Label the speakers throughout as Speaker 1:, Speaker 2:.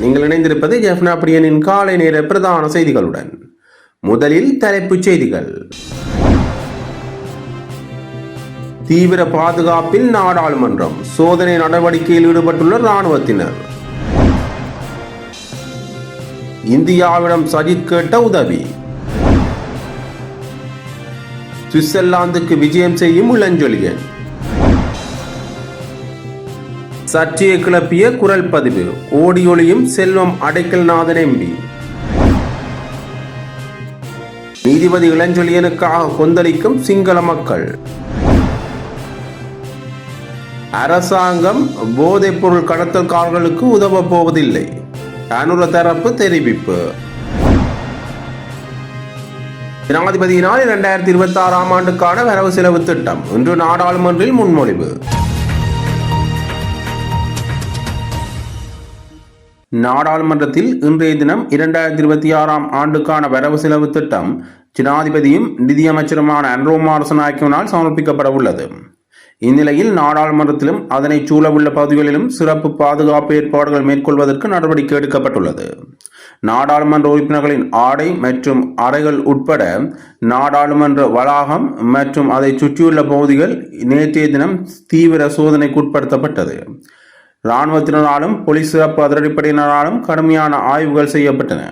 Speaker 1: நீங்கள் இணைந்திருப்பது ஜெஃப்னா பிரியனின் காலை நேர பிரதான செய்திகளுடன். முதலில் தலைப்புச் செய்திகள். தீவிர பாதுகாப்பில் நாடாளுமன்றம் சோதனை நடவடிக்கையில் ஈடுபட்டுள்ள ராணுவத்தினர் இந்தியாவிடம் சஜித் கேட்ட உதவி. சுவிட்சர்லாந்துக்கு விஜயம் செய்யும் இளஞ்சொலியன் சர்ச்சையை கிளப்பிய குரல் பதிவு. ஓடியொலியும் செல்வம் அடைக்கல்நாதன் எம்பி. நீதிபதி இளஞ்சொலியனுக்காக கொந்தளிக்கும் சிங்கள மக்கள். அரசாங்கம் போதைப்பொருள் கடத்தல்காரர்களுக்கு உதவப் போவதில்லை. அனுர தரப்பு தெரிவிப்பு. ஜனாதிபதியினால் இரண்டாயிரத்தி இருபத்தி ஆறாம் ஆண்டுக்கான வரவு செலவு திட்டம். இன்று நாடாளுமன்றில் முன்மொழிவு. நாடாளுமன்றத்தில் இன்றைய தினம் இரண்டாயிரத்தி இருபத்தி ஆறாம் ஆண்டுக்கான வரவு செலவு திட்டம் ஜனாதிபதியும் நிதியமைச்சருமான அன்ரோமார் நாயக்கனால் சமர்ப்பிக்கப்பட உள்ளது இந்நிலையில் நாடாளுமன்றத்திலும் அதனை சூழவுள்ள பகுதிகளிலும் சிறப்பு பாதுகாப்பு ஏற்பாடுகள் மேற்கொள்வதற்கு நடவடிக்கை எடுக்கப்பட்டுள்ளது. நாடாளுமன்ற உறுப்பினர்களின் ஆடை மற்றும் அறைகள் உட்பட நாடாளுமன்ற வளாகம் மற்றும் அதை சுற்றியுள்ள பகுதிகள் நேற்றைய தினம் தீவிர சோதனைக்கு உட்படுத்தப்பட்டது. இராணுவத்தினராலும் போலீஸ் சிறப்பு அதிரடிப்படையினராலும் கடுமையான ஆய்வுகள் செய்யப்பட்டன.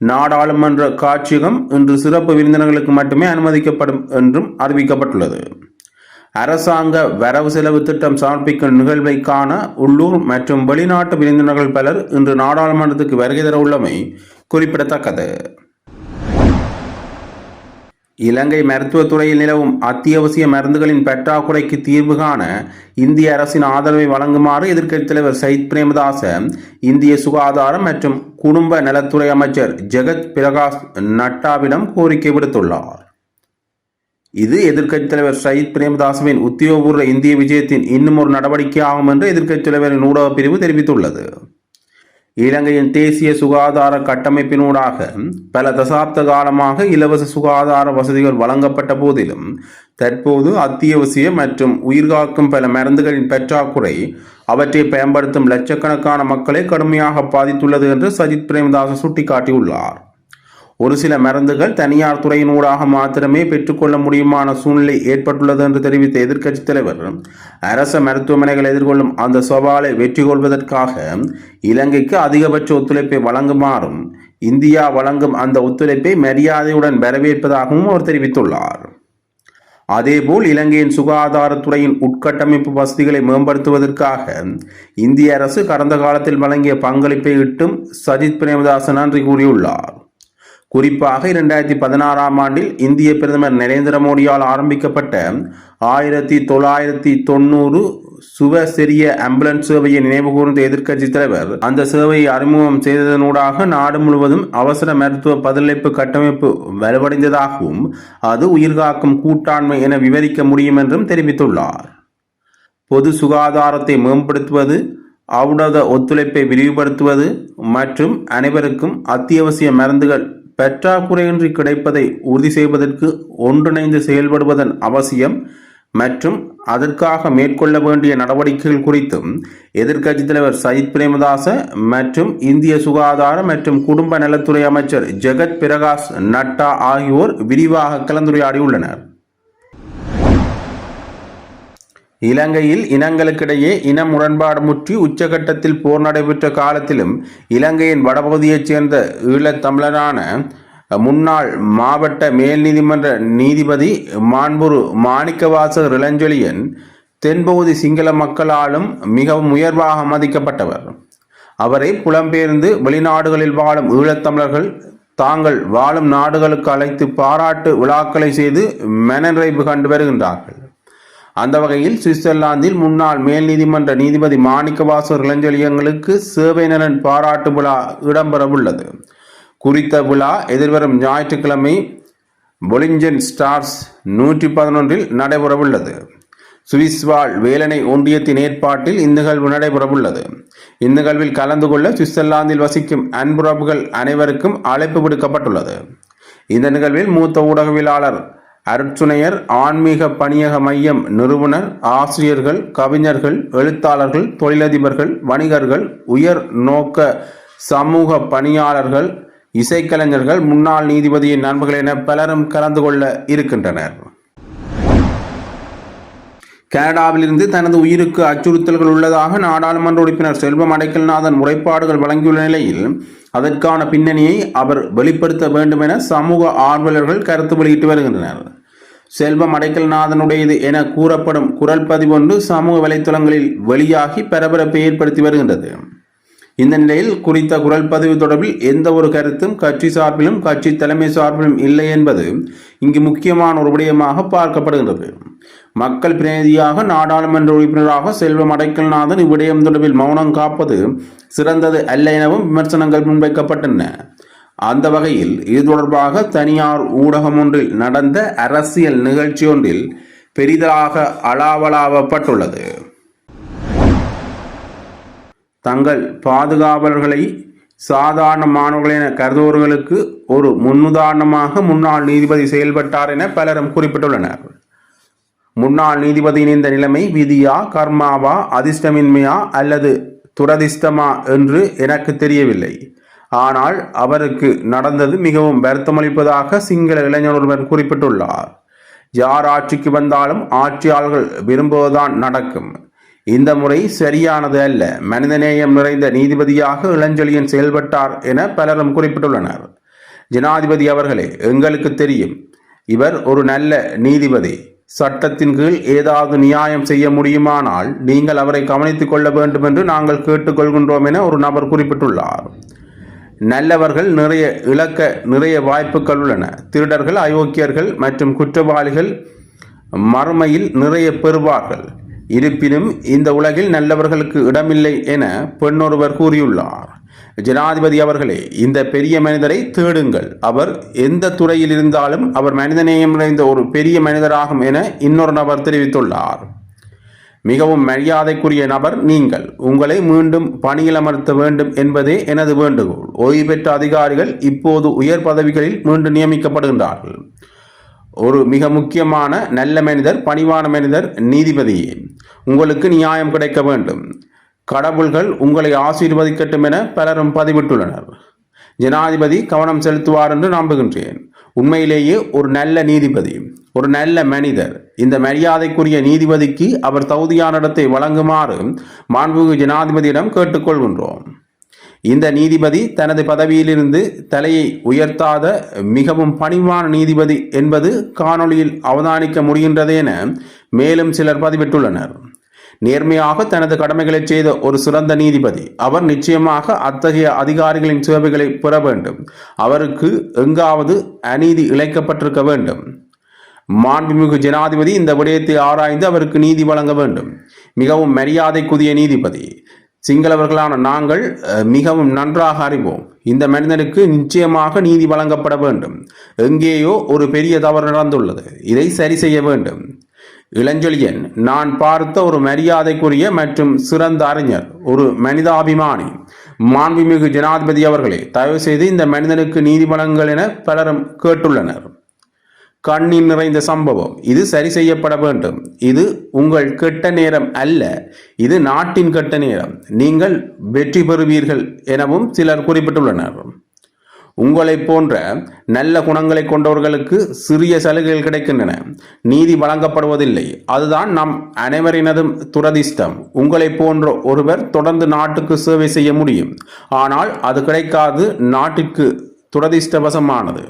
Speaker 1: நாடாளுமன்ற காட்சியகம் இன்று சிறப்பு விருந்தினர்களுக்கு மட்டுமே அனுமதிக்கப்படும் என்றும் அறிவிக்கப்பட்டுள்ளது. அரசாங்க வரவு செலவு திட்டம் சமர்ப்பிக்கும் நிகழ்வை காண உள்ளூர் மற்றும் வெளிநாட்டு விருந்தினர்கள் பலர் இன்று நாடாளுமன்றத்துக்கு வருகை தர உள்ளமை குறிப்பிடத்தக்கது. இலங்கை மருத்துவத்துறையில் நிலவும் அத்தியாவசிய மருந்துகளின் பற்றாக்குறைக்கு தீர்வு காண இந்திய அரசின் ஆதரவை வழங்குமாறு எதிர்க்கட்சித் தலைவர் சயித் பிரேமதாச இந்திய சுகாதாரம் மற்றும் குடும்ப நலத்துறை அமைச்சர் ஜெகத் பிரகாஷ் நட்டாவிடம் கோரிக்கை விடுத்துள்ளார். இது எதிர்க்கட்சித் தலைவர் சயித் பிரேமதாசவின் உத்தியோகபூர்வ இந்திய விஜயத்தின் இன்னும் ஒரு நடவடிக்கையாகும் என்று எதிர்க்கட்சித் தலைவரின் ஊடக பிரிவு தெரிவித்துள்ளது. இலங்கையின் தேசிய சுகாதார கட்டமைப்பினூடாக பல தசாப்த காலமாக இலவச சுகாதார வசதிகள் வழங்கப்பட்ட போதிலும் தற்போது அத்தியாவசிய மற்றும் உயிர்காக்கும் பல மருந்துகளின் பற்றாக்குறை அவற்றை பயன்படுத்தும் லட்சக்கணக்கான மக்களை கடுமையாக பாதித்துள்ளது என்று சஜித் பிரேமதாச சுட்டிக்காட்டியுள்ளார். ஒரு சில மருந்துகள் தனியார் துறையினூடாக மாத்திரமே பெற்றுக்கொள்ள முடியுமான சூழ்நிலை ஏற்பட்டுள்ளது என்று தெரிவித்த எதிர்க்கட்சித் தலைவர் அரச மருத்துவமனைகள் எதிர்கொள்ளும் அந்த சவாலை வெற்றி கொள்வதற்காக இலங்கைக்கு அதிகபட்ச ஒத்துழைப்பை வழங்குமாறும் இந்தியா வழங்கும் அந்த ஒத்துழைப்பை மரியாதையுடன் வரவேற்பதாகவும் அவர் தெரிவித்துள்ளார். அதேபோல் இலங்கையின் சுகாதாரத்துறையின் உட்கட்டமைப்பு வசதிகளை மேம்படுத்துவதற்காக இந்திய அரசு கடந்த காலத்தில் வழங்கிய பங்களிப்பை இட்டும் சஜித் பிரேமதாசன் நன்றி கூறியுள்ளார். குறிப்பாக இரண்டாயிரத்தி பதினாறாம் ஆண்டில் இந்திய பிரதமர் நரேந்திர மோடியால் ஆரம்பிக்கப்பட்ட ஆயிரத்தி தொள்ளாயிரத்தி தொண்ணூறு சுவசெரிய ஆம்புலன்ஸ் சேவையை நினைவுகூர்ந்த எதிர்க்கட்சித் தலைவர் அந்த சேவையை அறிமுகம் செய்ததனூடாக நாடு முழுவதும் அவசர மருத்துவ பதிலளிப்பு கட்டமைப்பு வலுவடைந்ததாகவும் அது உயிர்காக்கும் கூட்டாண்மை என விவரிக்க முடியும் என்றும் தெரிவித்துள்ளார். பொது சுகாதாரத்தை மேம்படுத்துவது அவுடத ஒத்துழைப்பை விரிவுபடுத்துவது மற்றும் அனைவருக்கும் அத்தியாவசிய மருந்துகள் பற்றாக்குறையின்றி கிடைப்பதை உறுதி செய்வதற்கு ஒன்றிணைந்து செயல்படுவதன் அவசியம் மற்றும் அதற்காக மேற்கொள்ள வேண்டிய நடவடிக்கைகள் குறித்தும் எதிர்க்கட்சித் தலைவர் சயித் பிரேமதாச மற்றும் இந்திய சுகாதார மற்றும் குடும்ப நலத்துறை அமைச்சர் ஜெகத் பிரகாஷ் நட்டா ஆகியோர் விரிவாக கலந்துரையாடியுள்ளனர். இலங்கையில் இனங்களுக்கிடையே இன முரண்பாடு முற்றி உச்சகட்டத்தில் போர் நடைபெற்ற காலத்திலும் இலங்கையின் வடபகுதியைச் சேர்ந்த ஈழத்தமிழரான முன்னாள் மாவட்ட மேல் நீதிமன்ற நீதிபதி மாண்புரு மாணிக்கவாசர் இளஞ்சொலியன் தென்பகுதி சிங்கள மக்களாலும் மிகவும் உயர்வாக மதிக்கப்பட்டவர். அவரை புலம்பெயர்ந்து வெளிநாடுகளில் வாழும் ஈழத்தமிழர்கள் தாங்கள் வாழும் நாடுகளுக்கு அழைத்து பாராட்டு விழாக்களை செய்து மனநிறைவு கண்டு வருகின்றார்கள். அந்த வகையில் சுவிட்சர்லாந்தில் முன்னாள் மேல் நீதிமன்ற நீதிபதி மாணிக்கவாசூர் இளஞ்செழியங்களுக்கு சேவை நலன் பாராட்டு விழா இடம்பெறவுள்ளது குறித்த விழா எதிர்வரும் ஞாயிற்றுக்கிழமை பொலிஞ்சன் ஸ்டார்ஸ் நூற்றி பதினொன்றில் நடைபெறவுள்ளது சுவிஸ் வாழ் வேலனை ஒன்றியத்தின் ஏற்பாட்டில் இந்நிகழ்வு நடைபெறவுள்ளது இந்நிகழ்வில் கலந்து கொள்ள சுவிட்சர்லாந்தில் வசிக்கும் அன்புறவுகள் அனைவருக்கும் அழைப்பு விடுக்கப்பட்டுள்ளது. இந்த நிகழ்வில் மூத்த ஊடகவியலாளர் அருட்சுணையர் ஆன்மீக பணியக மையம் நிறுவனர் ஆசிரியர்கள் கவிஞர்கள் எழுத்தாளர்கள் தொழிலதிபர்கள் வணிகர்கள் உயர் நோக்க சமூக பணியாளர்கள் இசைக்கலைஞர்கள் முன்னாள் நீதிபதியின் நண்பர்கள் என பலரும் கலந்து கொள்ள இருக்கின்றனர். கனடாவிலிருந்து தனது உயிருக்கு அச்சுறுத்தல்கள் உள்ளதாக நாடாளுமன்ற உறுப்பினர் செல்வம் அடைக்கல்நாதன் முறைப்பாடுகள் வழங்கியுள்ள நிலையில் அதற்கான பின்னணியை அவர் வெளிப்படுத்த வேண்டும் என சமூக ஆர்வலர்கள் கருத்து வெளியிட்டு வருகின்றனர். செல்வம் அடைக்கல்நாதனுடையது என கூறப்படும் குரல் பதிவொன்று சமூக வலைத்தளங்களில் வெளியாகி பரபரப்பை ஏற்படுத்தி வருகின்றது. இந்த நிலையில் குறித்த குரல் பதிவு தொடர்பில் எந்த ஒரு கருத்தும் கட்சி சார்பிலும் கட்சி தலைமை சார்பிலும் இல்லை என்பது இங்கு முக்கியமான ஒரு விடயமாக பார்க்கப்படுகின்றது. மக்கள் பிரதிநிதியாக நாடாளுமன்ற உறுப்பினராக செல்வம் அடைக்கல்நாதன் இவ்விடயம் தொடர்பில் மௌனம் காப்பது சிறந்தது அல்ல எனவும் விமர்சனங்கள் முன்வைக்கப்பட்டன. அந்த வகையில் இது தொடர்பாக தனியார் ஊடகம் ஒன்றில் நடந்த அரசியல் நிகழ்ச்சி ஒன்றில் பெரிதாக அளாவலாவப்பட்டுள்ளது தங்கள் பாதுகாவலர்களை சாதாரண மாணவர்கள் என கருதுபவர்களுக்கு ஒரு முன்னுதாரணமாக முன்னாள் நீதிபதி செயல்பட்டார் என பலரும் குறிப்பிட்டுள்ளனர். முன்னாள் நீதிபதியின் இந்த நிலைமை விதியா கர்மாவா அதிர்ஷ்டமின்மையா அல்லது துரதிர்ஷ்டமா என்று எனக்கு தெரியவில்லை. ஆனால் அவருக்கு நடந்தது மிகவும் வருத்தமளிப்பதாக சிங்கள இளைஞர் ஒருவர் குறிப்பிட்டுள்ளார். யார் ஆட்சிக்கு வந்தாலும் ஆட்சியாளர்கள் விரும்புவதுதான் நடக்கும். இந்த முறை சரியானது அல்ல. மனிதநேயம் நிறைந்த நீதிபதியாக இளஞ்செழியன் செயல்பட்டார் என பலரும் குறிப்பிட்டுள்ளனர். ஜனாதிபதி அவர்களே எங்களுக்கு தெரியும். இவர் ஒரு நல்ல நீதிபதி. சட்டத்தின் கீழ் ஏதாவது நியாயம் செய்ய முடியுமானால் நீங்கள் அவரை கவனித்துக் கொள்ள வேண்டும் என்று நாங்கள் கேட்டுக்கொள்கின்றோம் என ஒரு நபர் குறிப்பிட்டுள்ளார். நல்லவர்கள் நிறைய இழக்க நிறைய வாய்ப்புகள் உள்ளன. திருடர்கள் அயோக்கியர்கள் மற்றும் குற்றவாளிகள் மறுமையில் நிறைய பெறுவார்கள். இருப்பினும் இந்த உலகில் நல்லவர்களுக்கு இடமில்லை என பெண்ணொருவர் கூறியுள்ளார். ஜனாதிபதி அவர்களே இந்த பெரிய மனிதரை தேடுங்கள். அவர் எந்த துறையில் இருந்தாலும் அவர் மனிதநேயம் நிறைந்த ஒரு பெரிய மனிதராகும் என இன்னொரு நபர் தெரிவித்துள்ளார். மிகவும் மரியாதைக்குரிய நபர் நீங்கள். உங்களை மீண்டும் பணியிலமர்த்த வேண்டும் என்பதே எனது வேண்டுகோள். ஓய்வு பெற்ற அதிகாரிகள் இப்போது உயர் பதவிகளில் மீண்டும் நியமிக்கப்படுகின்றார்கள். ஒரு மிக முக்கியமான நல்ல மனிதர் பணிவான மனிதர் நீதிபதியே. உங்களுக்கு நியாயம் கிடைக்க வேண்டும். கடவுள்கள் உங்களை ஆசீர்வதிக்கட்டும் என பலரும் பதிவிட்டுள்ளனர். ஜனாதிபதி கவனம் செலுத்துவார் என்று நம்புகின்றேன். உண்மையிலேயே ஒரு நல்ல நீதிபதி ஒரு நல்ல மனிதர். இந்த மரியாதைக்குரிய நீதிபதிக்கு அவர் தகுதியான இடத்தை வழங்குமாறு மாண்புமிகு ஜனாதிபதியிடம் கேட்டுக்கொள்கின்றோம். இந்த நீதிபதி தனது பதவியிலிருந்து தலையை உயர்த்தாத மிகவும் பணிவான நீதிபதி என்பது காணொளியில் அவதானிக்க முடிகின்றது என மேலும் சிலர் பதிவிட்டுள்ளனர். நேர்மையாக தனது கடமைகளை செய்த ஒரு சிறந்த நீதிபதி. அவர் நிச்சயமாக அத்தகைய அதிகாரிகளின் சேவைகளை பெற வேண்டும். அவருக்கு எங்காவது அநீதி இழைக்கப்பட்டிருக்க வேண்டும். மாண்புமிகு ஜனாதிபதி இந்த விடயத்தை ஆராய்ந்து அவருக்கு நீதி வழங்க வேண்டும். மிகவும் மரியாதைக்குரிய நீதிபதி. சிங்களவர்களான நாங்கள் மிகவும் நன்றாக அறிவோம். இந்த மனிதனுக்கு நிச்சயமாக நீதி வழங்கப்பட வேண்டும். எங்கேயோ ஒரு பெரிய தவறு நடந்துள்ளது. இதை சரி செய்ய வேண்டும். இளஞ்சொலியன் நான் பார்த்த ஒரு மரியாதைக்குரிய மற்றும் சிறந்த அறிஞர் ஒரு மனிதாபிமானி மாண்புமிகு ஜனாதிபதி அவர்களே தயவு செய்து இந்த மனிதனுக்கு நீதி என பலரும் கேட்டுள்ளனர். கண்ணில் நிறைந்த சம்பவம். இது சரி செய்யப்பட வேண்டும். இது உங்கள் கெட்ட நேரம் அல்ல. இது நாட்டின் கெட்ட நேரம். நீங்கள் வெற்றி பெறுவீர்கள் எனவும் சிலர் குறிப்பிட்டுள்ளனர். உங்களைப் போன்ற நல்ல குணங்களை கொண்டவர்களுக்கு சிறிய சலுகைகள் கிடைக்கின்றன. நீதி வழங்கப்படுவதில்லை. அதுதான் நம் அனைவரினதும் துரதிர்ஷ்டம். உங்களைப் போன்ற ஒருவர் தொடர்ந்து நாட்டுக்கு சேவை செய்ய முடியும். ஆனால் அது கிடைக்காது. நாட்டிற்கு துரதிர்ஷ்டவசமானது.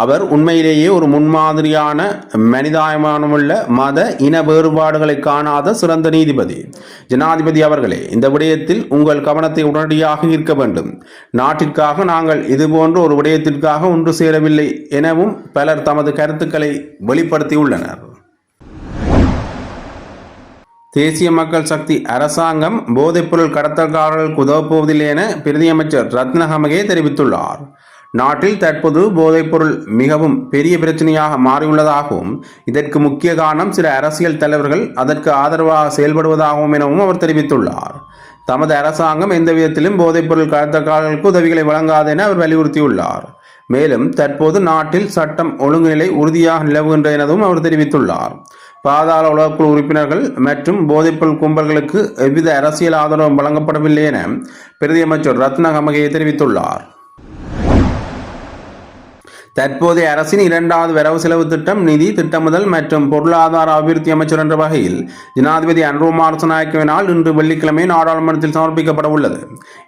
Speaker 1: அவர் உண்மையிலேயே ஒரு முன்மாதிரியான மனிதாயமானமுள்ள மத இன வேறுபாடுகளை காணாத சிறந்த நீதிபதி. ஜனாதிபதி அவர்களே இந்த விடயத்தில் உங்கள் கவனத்தை உடனடியாக ஈர்க்க வேண்டும். நாட்டிற்காக நாங்கள் இதுபோன்ற ஒரு விடயத்திற்காக ஒன்று சேரவில்லை எனவும் பலர் தமது கருத்துக்களை வெளிப்படுத்தியுள்ளனர். தேசிய மக்கள் சக்தி அரசாங்கம் போதைப்பொருள் கடத்தல்காரர்களுக்கு உதவப்போவதில்லை என பிரதியமைச்சர் ரத்னஹமகே தெரிவித்துள்ளார். நாட்டில் தற்போது போதைப்பொருள் மிகவும் பெரிய பிரச்சனையாக மாறியுள்ளதாகவும் இதற்கு முக்கிய காரணம் சில அரசியல் தலைவர்கள் அதற்கு ஆதரவாக செயல்படுவதாகவும் எனவும் அவர் தெரிவித்துள்ளார். தமது அரசாங்கம் எந்த விதத்திலும் போதைப்பொருள் கடத்தக்காரர்களுக்கு உதவிகளை வழங்காது என அவர் வலியுறுத்தியுள்ளார். மேலும் தற்போது நாட்டில் சட்டம் ஒழுங்குநிலை உறுதியாக நிலவுகின்ற எனவும் அவர் தெரிவித்துள்ளார். பாதாள உலகக்குழு உறுப்பினர்கள் மற்றும் போதைப்பொருள் கும்பல்களுக்கு எவ்வித அரசியல் ஆதரவும் வழங்கப்படவில்லை என பிரதியமைச்சர் ரத்ன கமகையை தெரிவித்துள்ளார். தற்போதைய அரசின் இரண்டாவது வரவு செலவு திட்டம் நிதி திட்டமிடல் மற்றும் பொருளாதார அபிவிருத்தி அமைச்சர் என்ற வகையில் ஜனாதிபதி அன்ரோ அரசநாயக்கவினால் இன்று வெள்ளிக்கிழமை நாடாளுமன்றத்தில் சமர்ப்பிக்கப்பட உள்ளது.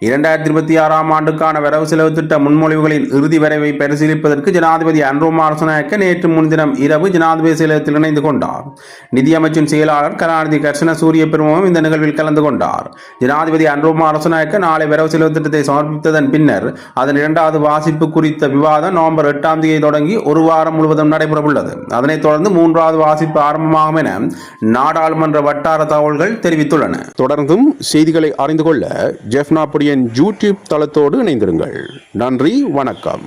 Speaker 1: இரண்டாயிரத்தி இருபத்தி ஆறாம் ஆண்டுக்கான வரவு செலவு திட்ட முன்மொழிவுகளின் இறுதி வரைவை பரிசீலிப்பதற்கு ஜனாதிபதி அன்ரோ அரசநாயக்க நேற்று முன்தினம் இரவு ஜனாதிபதி செயலகத்தில் இணைந்து கொண்டார். நிதியமைச்சின் செயலாளர் கலாநிதி கர்ஷன சூரிய பெருமவும் இந்த நிகழ்வில் கலந்து கொண்டார். ஜனாதிபதி அன்ரோ அரசநாயக்க நாளை வரவு செலவு திட்டத்தை சமர்ப்பித்ததன் பின்னர் அதன் இரண்டாவது வாசிப்பு குறித்த விவாதம் நவம்பர் எட்டாம் தேதி தொடங்கி ஒரு வாரம் முழுவதும் நடைபெறவுள்ளது. அதனைத் தொடர்ந்து மூன்றாவது வாசிப்பு ஆரம்பமாகும் என நாடாளுமன்ற வட்டார தகவல்கள் தெரிவித்துள்ளன.
Speaker 2: தொடர்ந்தும் செய்திகளை அறிந்து கொள்ள ஜெஃப்னாபுடியன் யூடியூப் தளத்தோடு இணைந்திருங்கள். நன்றி வணக்கம்.